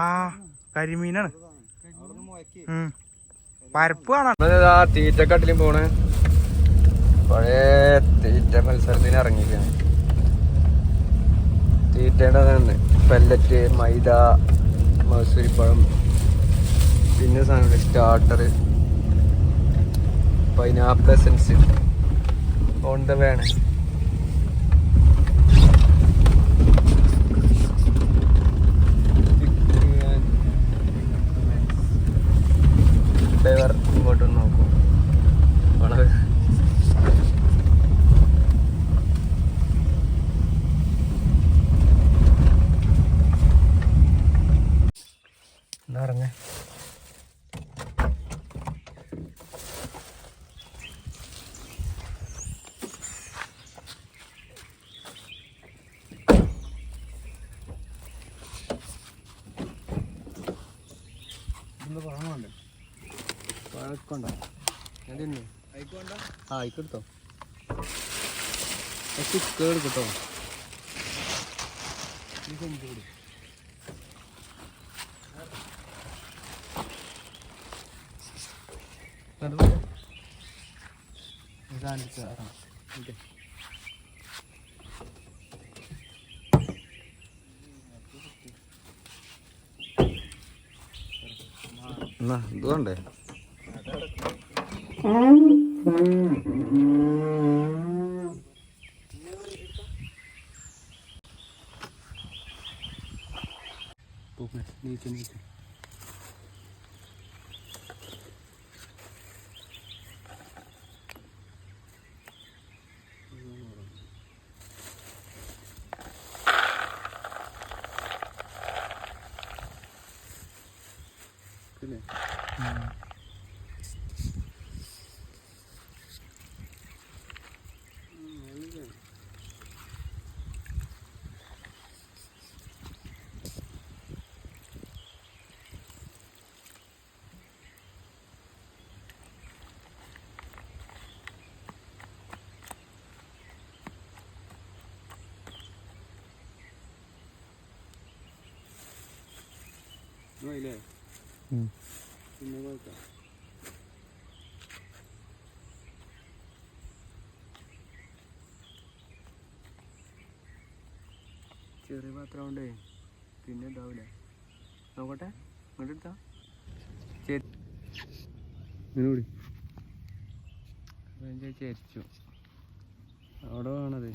ആ കരിമീനാണ്. പരപ്പ് കാണാൻ തീറ്റക്കട്ടിലും പോണ്. പഴയ തീറ്റ മത്സരത്തിന് ഇറങ്ങിയിരിക്കുകയാണ് തീറ്റയുടെ തന്നെ പെല്ലറ്റ് മൈദ മസൂരിപ്പഴം. പിന്നെ സാധനം starter pineapple essence on the വേണം. ഡ്രൈവർ ഇങ്ങോട്ടൊന്ന് നോക്കൂ വളരെ എന്താ പറഞ്ഞേ ആ ആയിക്കെടുത്തോ കേട് കേട്ടോ. എന്നാ ഇതുകൊണ്ടേ Bukan, ini jenis. ചെറിയ പാത്രം കൊണ്ടേ പിന്നെ ഇതാവൂലേ. നോക്കട്ടെ. ഇങ്ങോട്ട് എടുത്താ. ഇങ്ങോട്ട് ചരിച്ചു അവിടെ വേണത്.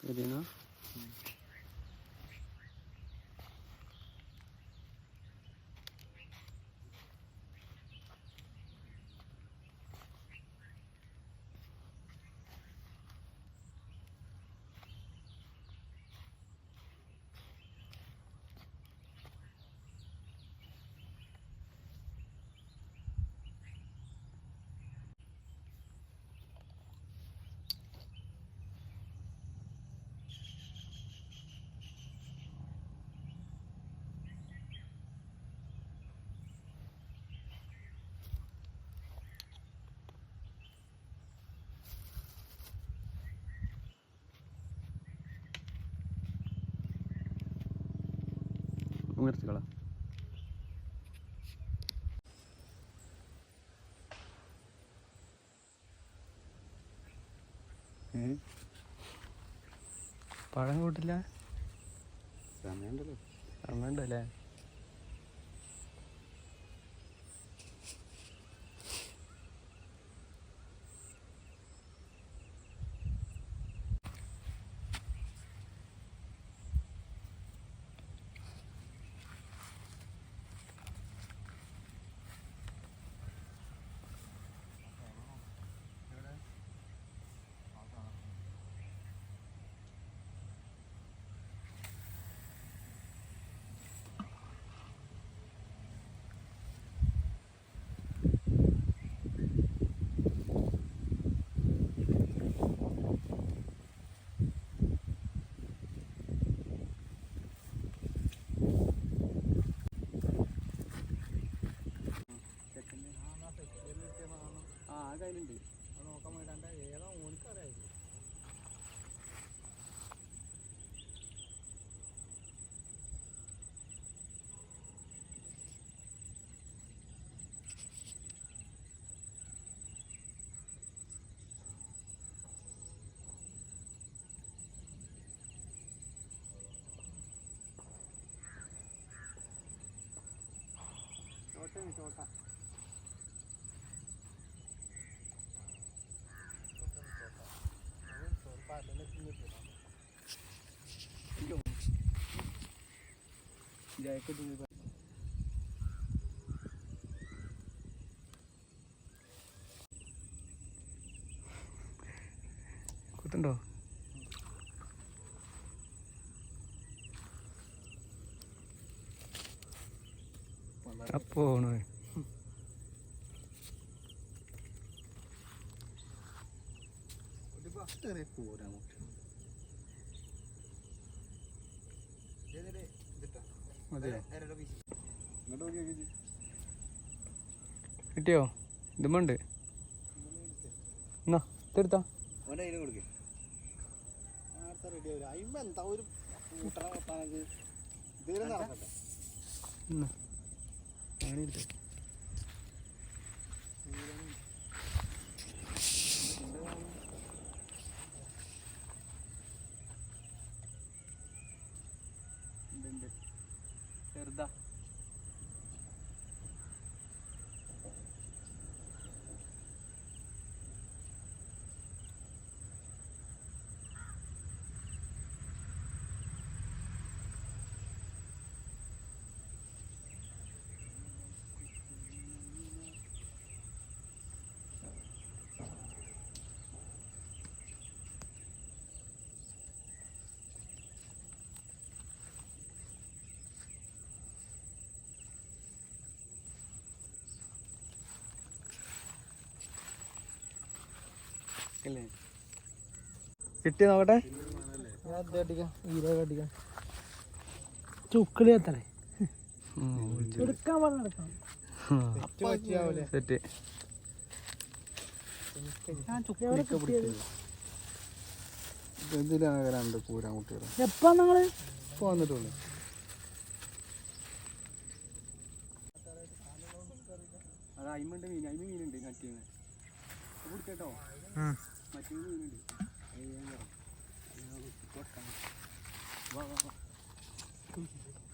ശരിയെന്നാ നിർത്തിക്കളാം. പഴം കൂട്ടില്ല? സമയമുണ്ടല്ലോ സമയമുണ്ടല്ലേ ಕಾಯಿಲಿಂಡಿ ఏదో ఉనికారే తోట తోట ചോട്ടാണ് ചോട്ട കുത്തുണ്ടോ അപ്പോണ് പോരാ അതെയോ ഇങ്ങോട്ട് നോക്കി കിട്ടിയോ? ഇതുമുണ്ട്. എന്നാ ഇതെടുത്താ. അവന്റെ അല്ലേ കിട്ടി നോക്കട്ടെ. ചുക്കളി എത്തണേ. എടുക്കാൻ പറഞ്ഞ സെറ്റ് എന്തിനാകെ രണ്ട് പൂരാൻ കുട്ടികൾ എപ്പാ നിങ്ങൾ? ഇപ്പോൾ വന്നിട്ടുള്ളൂ. അത് അയിമുണ്ട് മീൻ അയിമ മീനുണ്ട് മറ്റേന്ന് കൊടുക്കേട്ടോ. മറ്റേ മീനുണ്ട്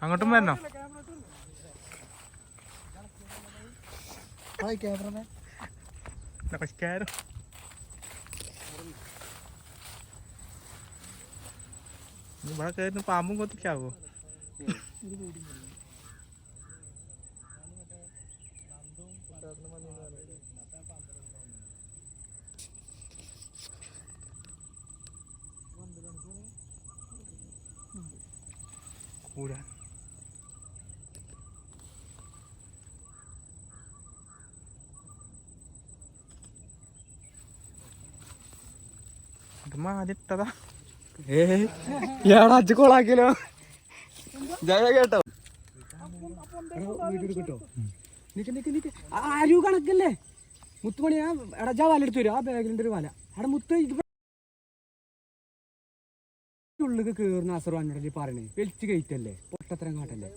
അങ്ങോട്ടും വരണോ നമസ്കാരം. ഇവിടെ കയറുന്ന പാമ്പും കൊത്തിക്കാവോ? കൂടാൻ ഇത് മാതിട്ടതാ ഏ? ഇയാളെ അച്ഛ കൊളാക്കിയല്ലോ ജയ കേട്ടോ? ആരൂ കണക്കല്ലേ? മുത്തുമണി ആ ജാ വല എടുത്തു വരും. ആ ബാഗിലുണ്ട് ഒരു വല. അവിടെ മുത്ത് കേറുന്ന അസറു അന്നടല്ലേ പറയണേ. വെളിച്ച് കയറ്റല്ലേ? പൊട്ടത്തരം കാട്ടല്ലേ?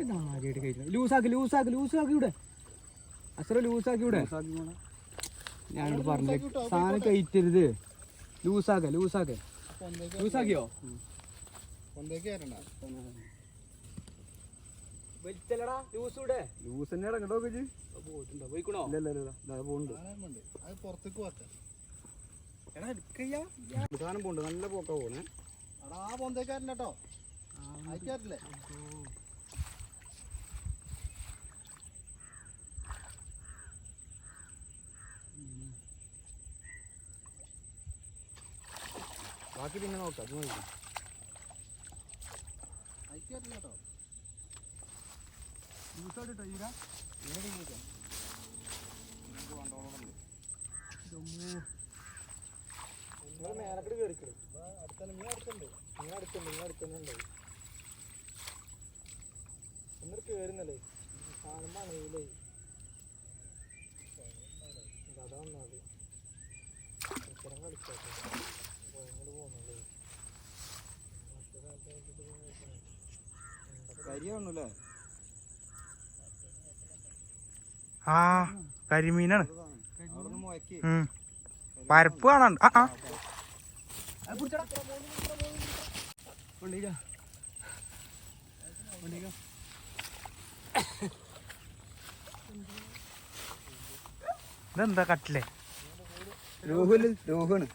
ഇത് ആദ്യമായിട്ട് കയറ്റുന്നത് ലൂസാക്കി ലൂസാക്കി ലൂസാക്കി ഇവിടെ. അസറ ലൂസാക്കി ഇവിടെ. ഞാനോട് പറഞ്ഞു സാധനം കയറ്റരുത്. ലൂസാക്ക ലൂസാക്ക. ലൂസാക്കിയോ? വലിച്ചല്ലടാ ലൂസ് ഇവിടെ. ലൂസ് തന്നെയാണ് കേട്ടോ ചേച്ചി പോയിട്ടുണ്ടോ? പോയിക്കണോ? ഇല്ല ഇല്ല ഇല്ല ഇതാ പോകുന്നുണ്ട് ആനയുണ്ട്. അത് പുറത്തേക്ക് പോട്ടെ എടാ എടുക്കയ്യാ. സാധനം പോണ്ട് നല്ല പോക്കാ പോണേ എടാ ആ പൊന്തേക്കാരൻ കേട്ടോ അയക്കാറില്ലേ? ബാക്കി പിന്നെ നോക്കാം അത് മതി. അയക്കാറില്ല കേട്ടോ അടുത്തന്നെ മേലക്കട് അടുത്തുണ്ട് നീ അടുത്തുണ്ട് എന്നിട്ട് കേറുന്നല്ലേ? കാണുമ്പോ അണയിലേ അതാ വന്നത്. ഇത്തരം കളിച്ചോട്ടെ. ഇങ്ങോട്ട് പോകുന്നുള്ളൂ കരിയാണല്ലേ? ആ കരിമീനാണ്. പരപ്പ് കാണാണ്ട്. ആ ആ. കൊണ്ടേക്കാ കൊണ്ടേക്കാ ഇതെന്താ കട്ടിലേ? രോഹുൽ രോഹാണ്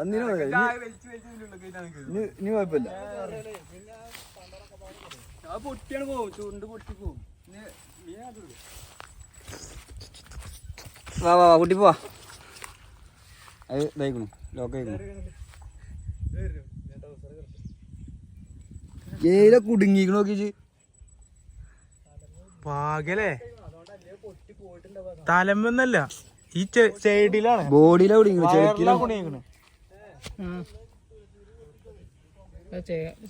അന്നിനോ ഇനി കുഴപ്പമില്ല. ആ പൊട്ടിയാണ് പോവും. ചുണ്ട് പൊട്ടി പോവും. വാ വാ വാ കുട്ടി പോവാ. അത് ഇതായിക്കണു. ലോക്ക് ആയിക്കണു. ഏല കുടുങ്ങിക്കണു നോക്കിച്ച് പാകലേ തലമെന്നല്ല ഈ ചെടിയിലാണ്. ബോഡിയിലാ കുടുങ്ങിക്കണു ചെറുക്കിലാ കുണിയേക്കണ്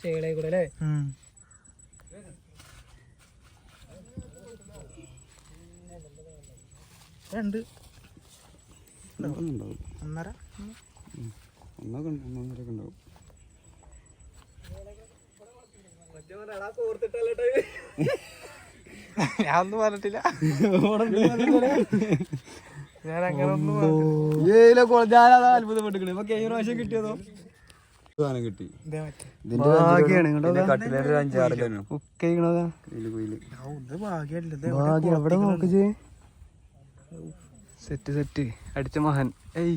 ചേളെ കൂടെ അല്ലേ രണ്ട്. ഒന്നര. ഒന്നൊക്കെ ഒന്നൊന്നരൊക്കെ ഉണ്ടാവും. ഞാൻ ഒന്നും പറഞ്ഞിട്ടില്ല. ഞാൻ അങ്ങനെ ഒന്നും ഞാനതാ അത്ഭുതപ്പെട്ടിക്കണേ ഇപ്പൊ കഴിഞ്ഞ പ്രാവശ്യം കിട്ടിയതോ? സാധനം കിട്ടി. Set set. അടിച്ച മഹൻ. ഏയ്.